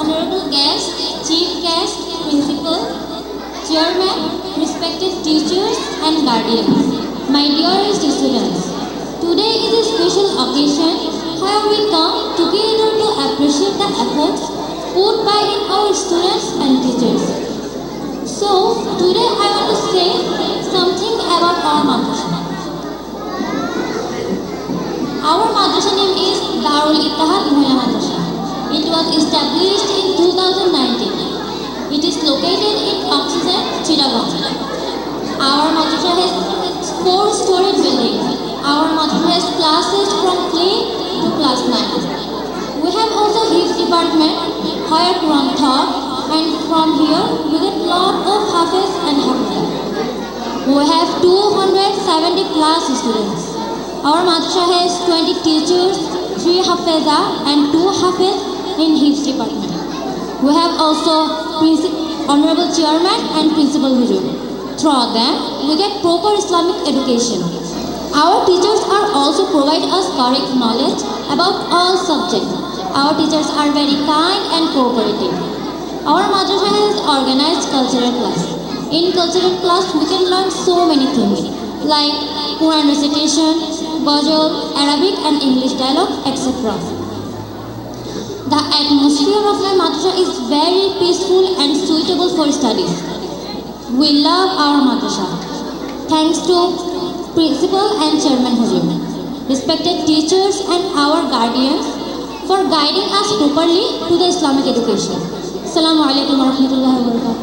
honorable guests, chief guest, principal, chairman, respected teachers and guardians, my dearest students. Today is a special occasion where we come together to appreciate the efforts put by our students was established in 2019. It is located in Oxygen, Chittagong. Our madrasa has four-story building. Our madrasa has classes from play to class 9. We have also Hifz department, where Quran and from here we get lot of Hafiz and Hafiza. We have 270 class students. Our madrasa has 20 teachers, 3 Hafiza and 2 Hafiz in his department. We have also honorable chairman and principal hujur. Through them, we get proper Islamic education. Our teachers are also provide us correct knowledge about all subjects. Our teachers are very kind and cooperative. Our madrasa has organized cultural class. In cultural class, we can learn so many things like Quran recitation, ghazal, Arabic and English dialogue, etc. The atmosphere of my madrasa is very peaceful and suitable for studies. We love our madrasa. Thanks to principal and chairman Huzur, respected teachers and our guardians for guiding us properly to the Islamic education. Assalamu alaikum wa rahmatullahi wa barakatuh.